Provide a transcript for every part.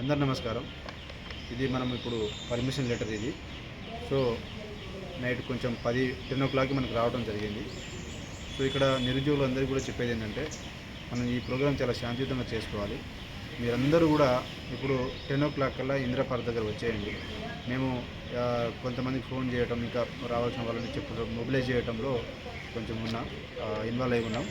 అందరు నమస్కారం. ఇది మనం ఇప్పుడు పర్మిషన్ లెటర్ ఇది. సో నైట్ కొంచెం పది టెన్ ఓ క్లాక్కి మనకు రావడం జరిగింది. సో ఇక్కడ నిరుద్యోగులు అందరికీ కూడా చెప్పేది ఏంటంటే మనం ఈ ప్రోగ్రాం చాలా శాంతియుతంగా చేసుకోవాలి. మీరందరూ కూడా ఇప్పుడు టెన్ ఓ క్లాక్ కల్లా ఇందిరా పార్క్ దగ్గర వచ్చేయండి. మేము కొంతమందికి ఫోన్ చేయటం ఇంకా రావాల్సిన వాళ్ళని చెప్పడం మొబిలైజ్ చేయడంలో కొంచెం ఉన్న ఇన్వాల్వ్ అయి ఉన్నాం.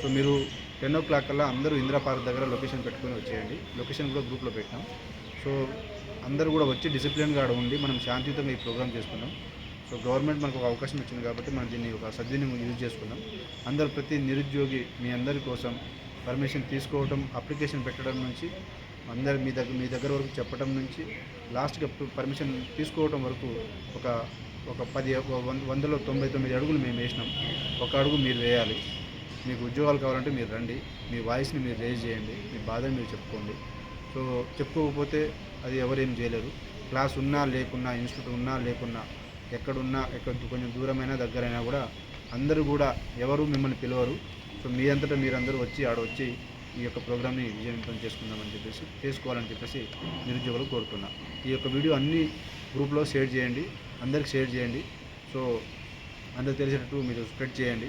సో మీరు టెన్ ఓ క్లాక్ కల్లా అందరూ ఇందిరా పార్క్ దగ్గర లొకేషన్ పెట్టుకొని వచ్చేయండి. లొకేషన్ కూడా గ్రూప్లో పెట్టాం సో అందరూ కూడా వచ్చి డిసిప్లిన్గా ఆడ ఉండి మనం శాంతియుతంగా ఈ ప్రోగ్రామ్ చేసుకున్నాం. సో గవర్నమెంట్ మనకు ఒక అవకాశం ఇచ్చింది కాబట్టి మనం దీన్ని ఒక సద్వినియోగం యూజ్ చేసుకుందాం అందరు ప్రతి నిరుద్యోగి మీ అందరి కోసం పర్మిషన్ తీసుకోవటం అప్లికేషన్ పెట్టడం నుంచి అందరు మీ దగ్గర మీ దగ్గర వరకు చెప్పడం నుంచి లాస్ట్గా పర్మిషన్ తీసుకోవటం వరకు ఒక ఒక పది వంద వందలో తొంభై తొమ్మిది అడుగులు మేము వేసినాం. ఒక అడుగు మీరు వేయాలి. మీకు ఉద్యోగాలు కావాలంటే మీరు రండి. మీ వాయిస్ని మీరు రేజ్ చేయండి. మీ బాధని మీరు చెప్పుకోండి. సో చెప్పుకోకపోతే అది ఎవరేం చేయలేరు. క్లాస్ ఉన్నా లేకున్నా ఇన్స్టిట్యూట్ ఉన్నా లేకున్నా ఎక్కడున్నా ఎక్కడ కొంచెం దూరమైనా దగ్గరైనా కూడా అందరూ కూడా ఎవరు మిమ్మల్ని పిలవరు. సో మీ అంతటా మీరందరూ వచ్చి ఆడ వచ్చి ఈ యొక్క ప్రోగ్రామ్ని విజయవంతం చేసుకుందామని చెప్పేసి చేసుకోవాలని చెప్పేసి నిరుద్యోగులు కోరుతున్నా. ఈ యొక్క వీడియో అన్ని గ్రూప్లో షేర్ చేయండి. అందరికి షేర్ చేయండి. సో అందరికి తెలిసేటట్టు మీరు స్ప్రెడ్ చేయండి.